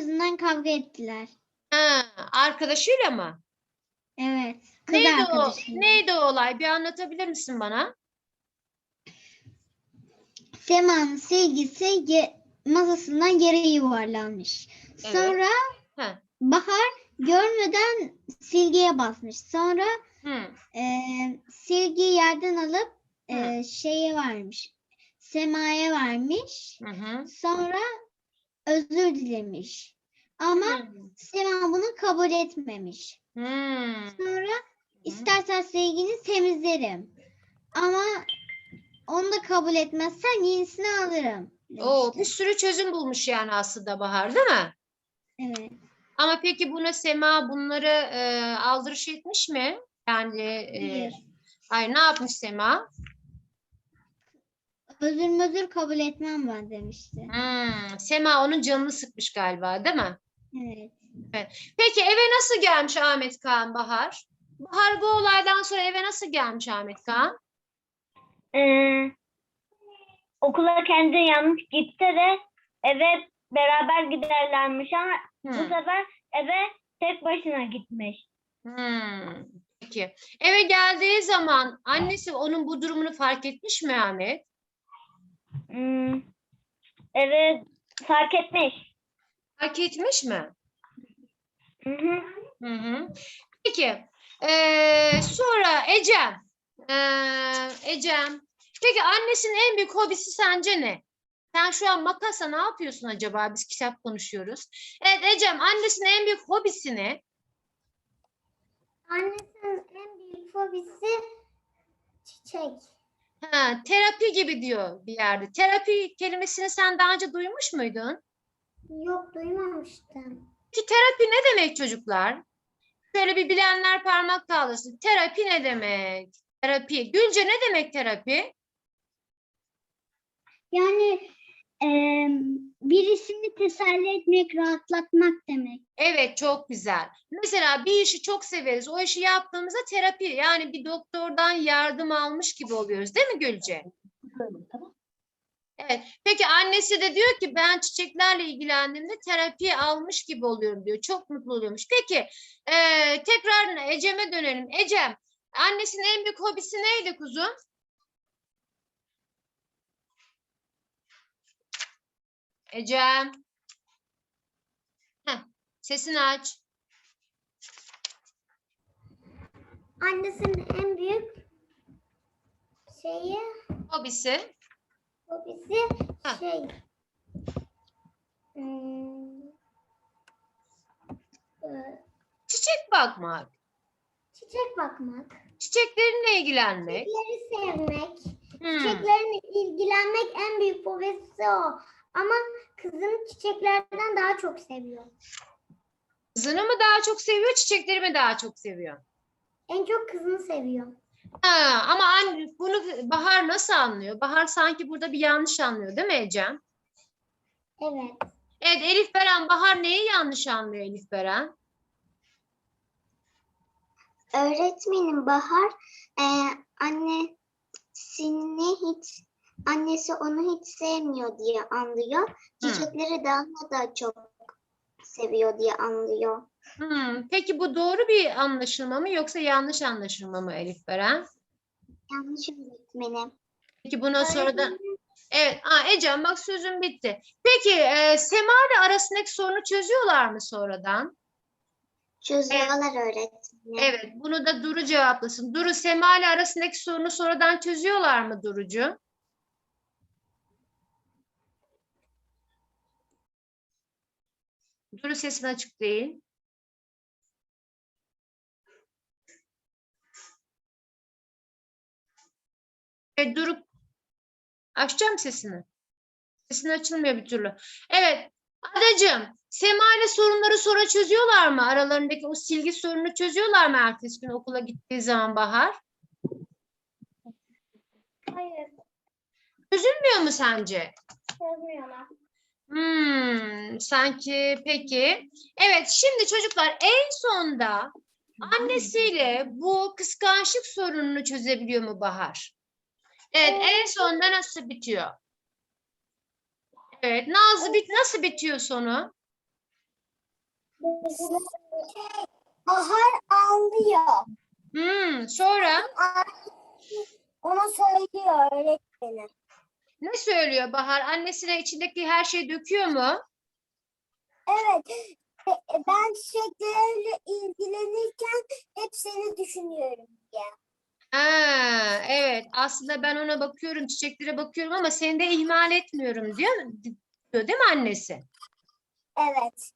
yüzünden kavga ettiler. Ha, arkadaşıyla mı? Evet. Kız Neydi o, arkadaşıyla. neydi o olay? Bir anlatabilir misin bana? Sema'nın sevgisi ye- masasından yere yuvarlanmış. Evet. Sonra Ha. Bahar görmeden silgiye basmış. Sonra Hı. e, silgiyi yerden alıp Hı. e, şeye vermiş. Sema'ya vermiş. Hı hı. Sonra özür dilemiş. Ama Hı. Sema bunu kabul etmemiş. Hmm. Sonra istersen sevgini temizlerim. Ama onu da kabul etmezsen yenisini alırım. Oo, bir sürü çözüm bulmuş yani aslında Bahar değil mi? Evet. Ama peki buna Sema bunları e, aldırış etmiş mi? Yani e, Hayır. ay ne yapmış Sema? Özür mözür kabul etmem ben demişti. Hmm, Sema onun canını sıkmış galiba değil mi? Evet. Peki eve nasıl gelmiş Ahmet Kaan Bahar? Bahar bu olaydan sonra eve nasıl gelmiş Ahmet Kaan? Ee, okula kendi yalnız gitti de eve beraber giderlermiş ama bu Hmm, sefer eve tek başına gitmiş. hmm, Peki. Eve geldiği zaman annesi onun bu durumunu fark etmiş mi Ahmet? Hmm, eve fark etmiş. Fark etmiş mi? Hı hı. Hı hı. Peki. eee, sonra Ecem. Eee, Ecem. Peki annesinin en büyük hobisi sence ne? Sen şu an makasla ne yapıyorsun acaba? Biz kitap konuşuyoruz. Evet Ecem, annesinin en büyük hobisi ne? Annesinin en büyük fobisi çiçek. Ha, terapi gibi diyor bir yerde. Terapi kelimesini sen daha önce duymuş muydun? Yok duymamıştım. Peki terapi ne demek çocuklar? Şöyle bir bilenler parmak kaldırsın. Terapi ne demek? Terapi. Gülce ne demek terapi? Yani eee, birisini teselli etmek, rahatlatmak demek. Evet çok güzel. Mesela bir işi çok severiz. O işi yaptığımızda terapi yani bir doktordan yardım almış gibi oluyoruz değil mi Gülce? Evet. Peki annesi de diyor ki ben çiçeklerle ilgilendiğimde terapi almış gibi oluyorum diyor. Çok mutlu oluyormuş. Peki eee tekrar Ecem'e dönelim. Ecem annesinin en büyük hobisi neydi kuzum? Ecem. Heh, sesini aç. Annesinin en büyük şeyi, Hobisi. hobisi Ha. şey. hmm, eee, Çiçek bakmak. çiçek bakmak. Çiçeklerinle ilgilenmek. Çiçekleri sevmek. Hmm. Çiçeklerle ilgilenmek en büyük hobisi o. Ama kızım çiçeklerden daha çok seviyor. Kızını mı daha çok seviyor, çiçekleri mi daha çok seviyor? En çok kızını seviyor. Ha, ama anne, bunu Bahar nasıl anlıyor? Bahar sanki burada bir yanlış anlıyor değil mi Ecem? Evet. Evet Elif Beren, Bahar neyi yanlış anlıyor Elif Beren? Öğretmenim Bahar e, annesini hiç annesi onu hiç sevmiyor diye anlıyor. Çiçekleri daha da çok seviyor diye anlıyor. Hmm, peki bu doğru bir anlaşılma mı yoksa yanlış anlaşılma mı Elif Beren? Yanlış öğretmenim. Peki buna sonradan... Evet, aa, Ecem bak sözüm bitti. Peki e, Sema ile arasındaki sorunu çözüyorlar mı sonradan? Çözüyorlar öğretmenim. Evet, bunu da Duru cevaplasın. Duru, Sema ile arasındaki sorunu sonradan çözüyorlar mı Durucu? Duru sesin açık değil. Evet, Duru açacağım sesini. Sesin açılmıyor bir türlü. Evet, Adacığım, Sema ile sorunları sonra çözüyorlar mı? Aralarındaki o silgi sorununu çözüyorlar mı ertesi gün okula gittiği zaman Bahar? Hayır. Çözülmüyor mu sence? Sevmiyorlar. Hmm, sanki peki. Evet, şimdi çocuklar en sonda annesiyle bu kıskançlık sorununu çözebiliyor mu Bahar? Evet, en sonda nasıl bitiyor? Evet, Nazlı bit nasıl bitiyor sonu? Bahar ağlıyor. Hmm, sonra Ona söylüyor öğretmenim. Ne söylüyor Bahar? Annesine içindeki her şeyi döküyor mu? Evet. e, Ben çiçeklerle ilgilenirken hep seni düşünüyorum diye. Ha, evet. Aslında ben ona bakıyorum, çiçeklere bakıyorum ama seni de ihmal etmiyorum diyor, diyor değil mi annesi? Evet.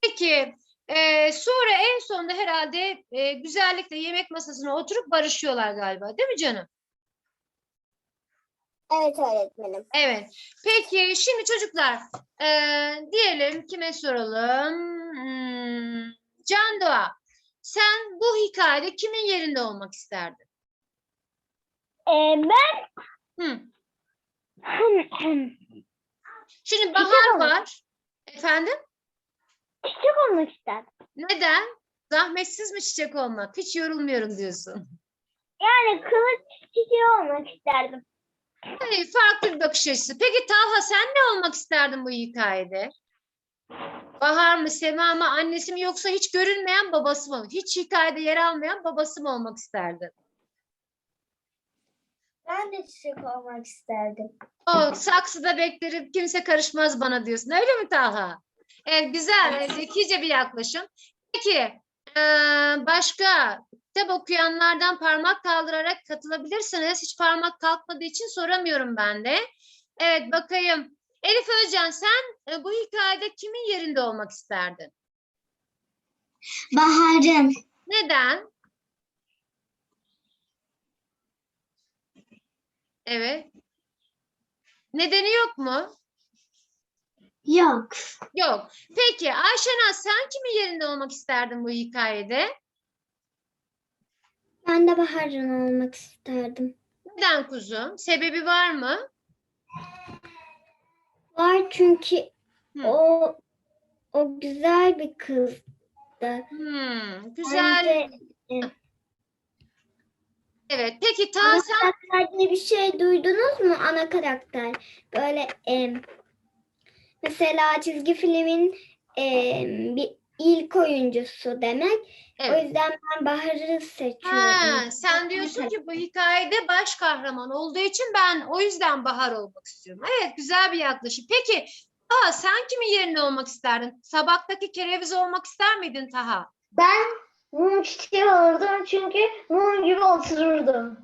Peki, e, sonra en sonunda herhalde e, güzellikle yemek masasına oturup barışıyorlar galiba, değil mi canım? Evet öğretmenim. Evet. Peki, şimdi çocuklar, e, diyelim kime soralım? Hmm, Can Doğa, sen bu hikayede kimin yerinde olmak isterdin? Ee, ben Hı. Şimdi Bahar Çiçek olmak. var. Efendim? çiçek olmak isterdim. Neden? Zahmetsiz mi çiçek olmak? Hiç yorulmuyorum diyorsun. Yani kılıç çiçeği olmak isterdim. Hani farklı bir bakış açısı. Peki Talha sen ne olmak isterdin bu hikayede? Bahar mı, Sema mı, annesi mi yoksa hiç görünmeyen babası mı? Hiç hikayede yer almayan babası mı olmak isterdin? Ben de çiçek olmak isterdim. O saksıda beklerim kimse karışmaz bana diyorsun. Öyle mi Talha? Evet güzel, evet, zekice bir yaklaşım. Peki başka kitap okuyanlardan parmak kaldırarak katılabilirsiniz. Hiç parmak kalkmadığı için soramıyorum ben de. Evet bakayım. Elif Özcan sen e, bu hikayede kimin yerinde olmak isterdin? Bahar'ın. Neden? Evet. Nedeni yok mu? Yok. Yok. Peki Ayşenaz sen kimin yerinde olmak isterdin bu hikayede? Ben de Bahar'ın olmak isterdim. Neden kuzum? Sebebi var mı? Var çünkü Hı. o o güzel bir kızdı. Hmm, güzel. Bence Evet. Peki ta ana sen karakter diye bir şey duydunuz mu? Ana karakter. Böyle em, mesela çizgi filmin em, bir ilk oyuncusu demek. O evet. yüzden ben Bahar'ı seçiyorum. Ha, sen diyorsun ki bu hikayede baş kahraman olduğu için ben o yüzden Bahar olmak istiyorum. Evet, güzel bir yaklaşım. Peki, Taha sen kimin yerinde olmak isterdin? Sabaktaki kereviz olmak ister miydin Taha? Ben mum çiçeği olurdum çünkü mum gibi otururdum.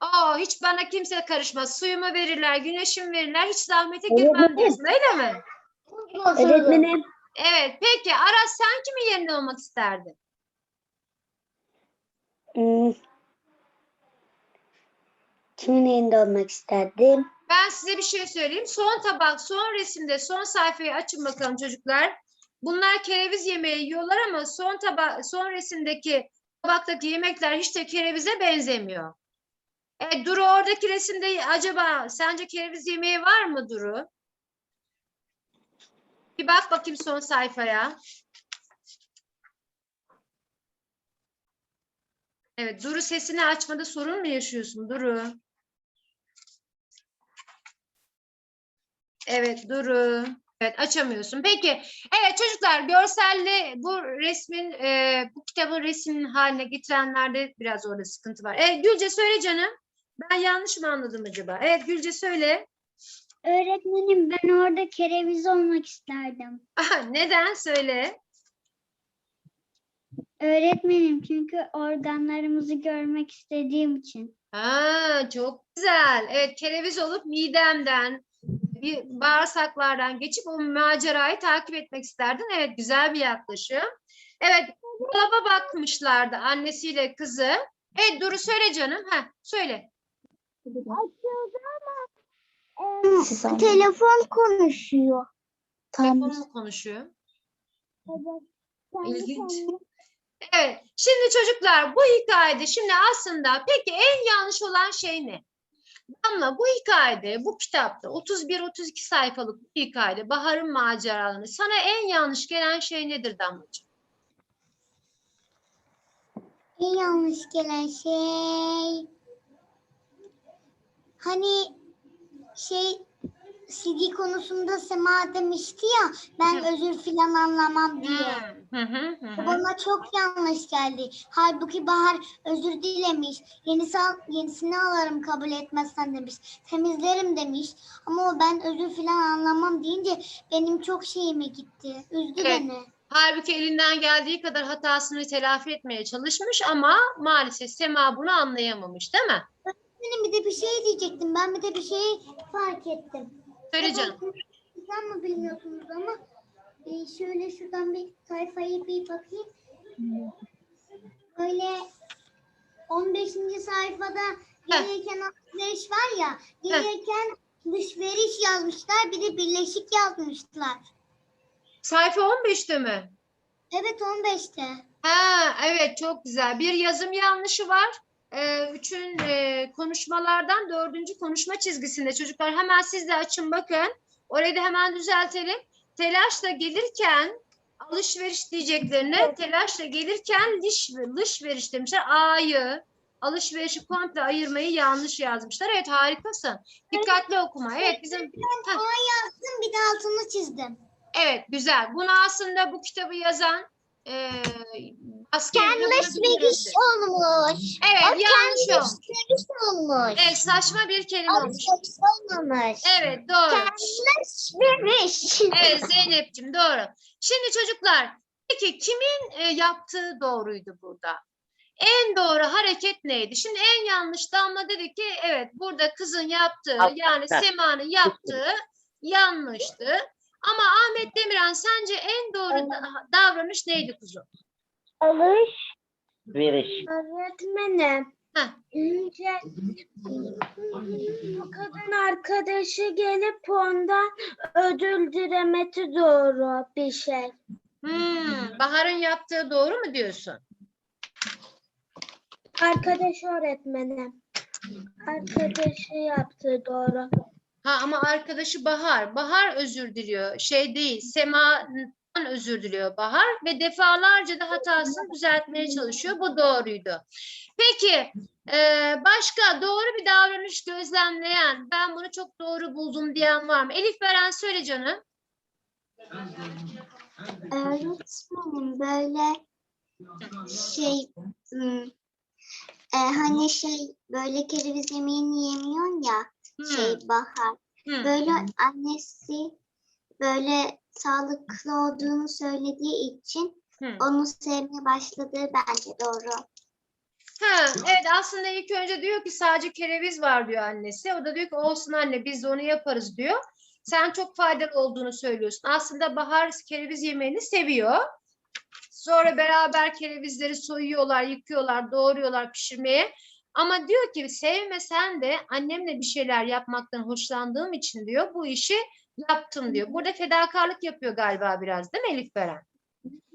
Aa, hiç bana kimse karışmaz. Suyumu verirler, güneşimi verirler. Hiç zahmete girmem diyorsun, öyle mi? Mum gibi oturdum. Evet, peki Aras sen kimin yerinde olmak isterdin? Hmm. Kimin yerinde olmak isterdim? Ben size bir şey söyleyeyim. Son tabak, son resimde, son sayfayı açın bakalım çocuklar. Bunlar kereviz yemeği yiyorlar ama son tabak, son resimdeki tabaktaki yemekler hiç de kerevize benzemiyor. E, Duru oradaki resimde acaba sence kereviz yemeği var mı Duru? Bir bak bakayım son sayfaya. Evet, Duru sesini açmada sorun mu yaşıyorsun Duru? Evet Duru. Evet açamıyorsun. Peki. Evet çocuklar görselli bu resmin e, bu kitabın resmin haline getirenlerde biraz orada sıkıntı var. Evet Gülce söyle canım. Ben yanlış mı anladım acaba? Evet Gülce söyle. Öğretmenim ben orada kereviz olmak isterdim. Aha, neden söyle? Öğretmenim çünkü organlarımızı görmek istediğim için. Ha, çok güzel. Evet kereviz olup midemden bir bağırsaklardan geçip o macerayı takip etmek isterdin. Evet güzel bir yaklaşım. Evet dolaba bakmışlardı annesiyle kızı. Evet Duru söyle canım. Ha söyle. Siz. Telefon konuşuyor. Tamam. Telefon mu konuşuyor? İlginç. Evet. Şimdi çocuklar bu hikayede şimdi aslında peki en yanlış olan şey ne? Damla bu hikayede, bu kitapta 31-32 sayfalık bu hikayede Bahar'ın maceralarını sana en yanlış gelen şey nedir Damlacığım? En yanlış gelen şey hani şey CD konusunda Sema demişti ya ben özür filan anlamam diye. Hı hı hı hı. Bana çok yanlış geldi. Halbuki Bahar özür dilemiş. Yenisi al- yenisini alırım kabul etmezsen demiş. Temizlerim demiş. Ama o ben özür filan anlamam deyince benim çok şeyime gitti. Üzdü Evet. beni. Halbuki elinden geldiği kadar hatasını telafi etmeye çalışmış ama maalesef Sema bunu anlayamamış değil mi? Benim bir de bir şey diyecektim. Ben bir de bir şey fark ettim. Söyle canım. Sen mi bilmiyorsunuz ama e, şöyle şuradan bir sayfayı bir bakayım. Böyle 15. sayfada gelirken alışveriş var ya gelirken alışveriş yazmışlar bir de birleşik yazmışlar. Sayfa 15'te mi? Evet 15'te. Ha, evet çok güzel. Bir yazım yanlışı var. Ee, üçün e, konuşmalardan dördüncü konuşma çizgisinde çocuklar hemen siz de açın bakın. Orayı da hemen düzeltelim. Telaşla gelirken alışveriş diyeceklerine telaşla gelirken liş, alışveriş demişler. A'yı alışverişi komple ayırmayı yanlış yazmışlar. Evet harikasın. Dikkatli okuma. Evet bizim Heh. A yazdım bir de altını çizdim. Evet güzel. Bunu aslında bu kitabı yazan e, olmuş. Evet yanlış o. Alışveriş olmuş. Evet saçma bir kelime olmuş. Alışveriş olmamış. Evet doğru. Alışveriş. Evet Zeynep'ciğim doğru. Şimdi çocuklar peki kimin e, yaptığı doğruydu burada? En doğru hareket neydi? Şimdi en yanlış Damla dedi ki evet burada kızın yaptığı yani Sema'nın yaptığı yanlıştı. Ama Ahmet Demirhan sence en doğru da- davranış neydi kuzum? Alış. Veriş. Öğretmenim. Heh. Önce bu kadın arkadaşı gelip ondan ödül dilemeti doğru bir şey. Hmm, Bahar'ın yaptığı doğru mu diyorsun? Arkadaş öğretmenim. Arkadaşı yaptı doğru. Ha ama arkadaşı Bahar. Bahar özür diliyor. Şey değil. Sema'dan özür diliyor Bahar ve defalarca da hatasını düzeltmeye çalışıyor. Bu doğruydu. Peki e, başka doğru bir davranış gözlemleyen, ben bunu çok doğru buldum diyen var mı? Elif Beren söyle canım. Öğretmenim böyle şey e, hani şey böyle kereviz yemeğini yemiyor ya Hmm, şey Bahar. hmm. Böyle annesi böyle sağlıklı olduğunu söylediği için Hmm. onu sevmeye başladığı bence doğru. Ha, evet aslında ilk önce diyor ki sadece kereviz var diyor annesi. O da diyor ki olsun anne biz de onu yaparız diyor. Sen çok faydalı olduğunu söylüyorsun. Aslında Bahar kereviz yemeğini seviyor. Sonra beraber kerevizleri soyuyorlar, yıkıyorlar, doğruyorlar pişirmeye. Ama diyor ki sevmesen de annemle bir şeyler yapmaktan hoşlandığım için diyor bu işi yaptım diyor. Burada fedakarlık yapıyor galiba biraz değil mi Elif Beren?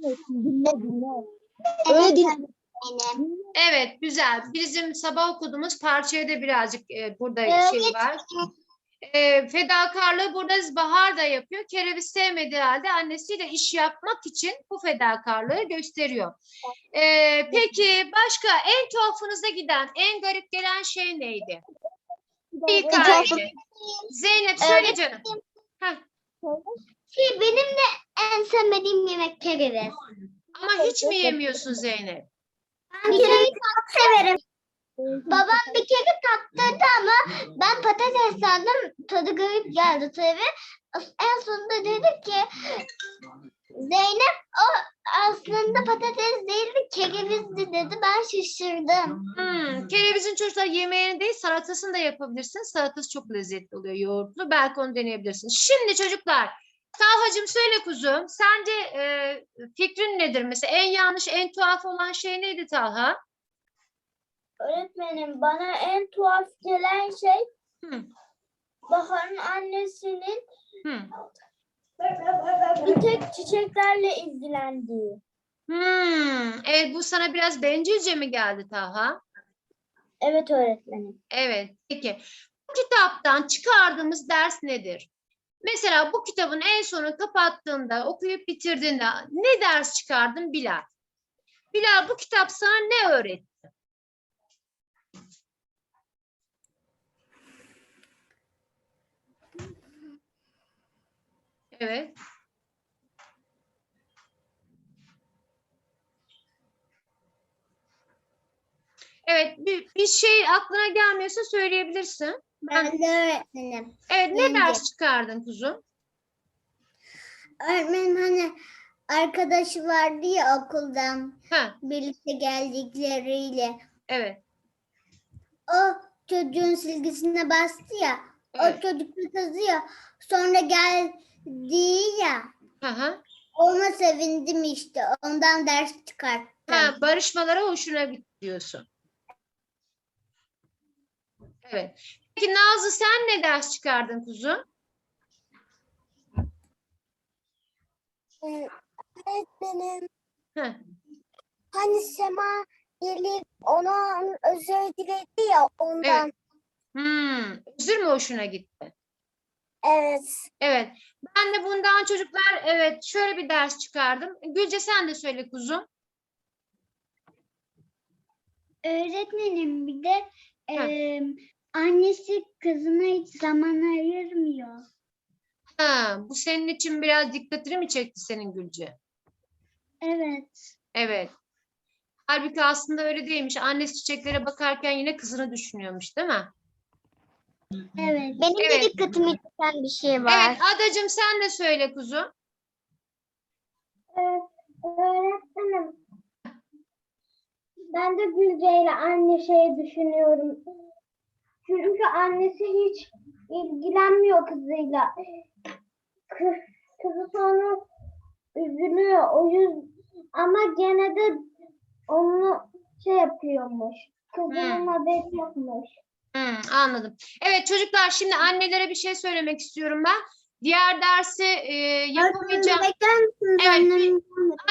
Evet Öyle benim. Evet, güzel. Bizim sabah okuduğumuz parçaya da birazcık e, burada Evet. şey var. E, fedakarlığı burada Bahar da yapıyor. Kereviz sevmediği halde annesiyle iş yapmak için bu fedakarlığı gösteriyor. E, peki başka en tuhafınıza giden, en garip gelen şey neydi? Haliyle. Zeynep söyle canım. Heh. Şey, benim de en sevmediğim yemek kereviz. Ama hiç mi yemiyorsun Zeynep? Ben kereviz çok severim. Babam bir kere tattırdı ama ben patates sandım. Tadı garip geldi tabii. En sonunda dedi ki Zeynep o aslında patates değildi kerevizdi dedi. Ben şaşırdım. Hmm, kerevizin çocuklar yemeğini değil salatasını da yapabilirsin. Salatası çok lezzetli oluyor yoğurtlu. Belki onu deneyebilirsin. Şimdi çocuklar Talhacığım söyle kuzum. Sence e, fikrin nedir? Mesela en yanlış, en tuhaf olan şey neydi Talha? Öğretmenim bana en tuhaf gelen şey Hı. Bahar'ın annesinin Hı. bir tek çiçeklerle ilgilendiği. Hmm, evet bu sana biraz bencilce mi geldi Talha? Evet öğretmenim. Evet, peki. Bu kitaptan çıkardığımız ders nedir? Mesela bu kitabın en sonu kapattığında, okuyup bitirdiğinde ne ders çıkardın Bilal? Bilal bu kitap sana ne öğretti? Evet. Evet, bir, bir şey aklına gelmiyorsa söyleyebilirsin. Ben, de öğretmenim. evet, ne Bence. ders çıkardın kuzum? Öğretmenim hani arkadaşı vardı ya okuldan Ha, birlikte geldikleriyle. evet. O çocuğun silgisine bastı ya. evet. O çocuk da kızıyor. Sonra geldi ya. Hı hı. Ona sevindim işte. Ondan ders çıkarttım. Ha, barışmalara hoşuna gitti diyorsun. Evet. Peki Nazlı sen ne ders çıkardın kuzum? Öğretmenim Heh, hani Sema gelip ona özür diledi ya ondan. Hmm, özür mü hoşuna gitti? Evet. Evet. Ben de bundan çocuklar evet şöyle bir ders çıkardım. Gülce sen de söyle kuzum. Öğretmenim bir de Ha. em, annesi kızına hiç zaman ayırmıyor. Ha, bu senin için biraz dikkatini mi çekti senin Gülce? Evet. Evet. Halbuki aslında öyle değilmiş. Annesi çiçeklere bakarken yine kızını düşünüyormuş, değil mi? Evet. Benim Evet. de dikkatimi çeken bir şey var. Evet, Adacığım sen de söyle kuzum. Öğretmenim ben de Gülce ile aynı şeyi düşünüyorum. Çünkü annesi hiç ilgilenmiyor kızıyla. Kız, kızı sonra üzülüyor. O yüzden ama gene de onu şey yapıyormuş. Kızının haberi yokmuş. Hmm, anladım. Evet çocuklar şimdi annelere bir şey söylemek istiyorum ben. Diğer dersi e, yapamayacağım. Evet?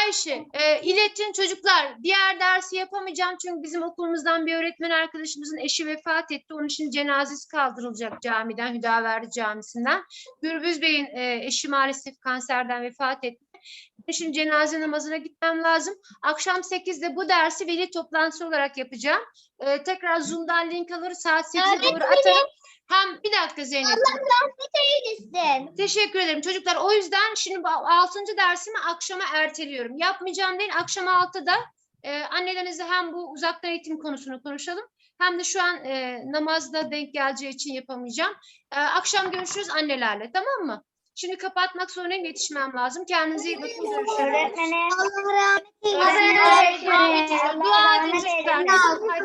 Ayşe, e, iletin çocuklar. Diğer dersi yapamayacağım çünkü bizim okulumuzdan bir öğretmen arkadaşımızın eşi vefat etti. Onun için cenazesi kaldırılacak camiden, Hüdaverdi Camisi'nden. Gürbüz Bey'in e, eşi maalesef kanserden vefat etti. Şimdi cenaze namazına gitmem lazım. Akşam 8'de bu dersi veli toplantısı olarak yapacağım. E, tekrar Zoom'dan link alır saat 8'e doğru atarım. Hem bir dakika Zeynep. Bilirsin. Teşekkür ederim çocuklar. O yüzden şimdi bu 6. dersimi akşama erteliyorum. Yapmayacağım değil. Akşam 6'da e, annelerinizle hem bu uzaktan eğitim konusunu konuşalım. Hem de şu an e, namazda denk geleceği için yapamayacağım. E, akşam görüşürüz annelerle tamam mı? Şimdi kapatmak zorundayım. Yetişmem lazım. Kendinize iyi bakın. Görüşürüz. Öğretmenim. Allah rahmet eylesin. Dua edin. Dua edin çocuklar.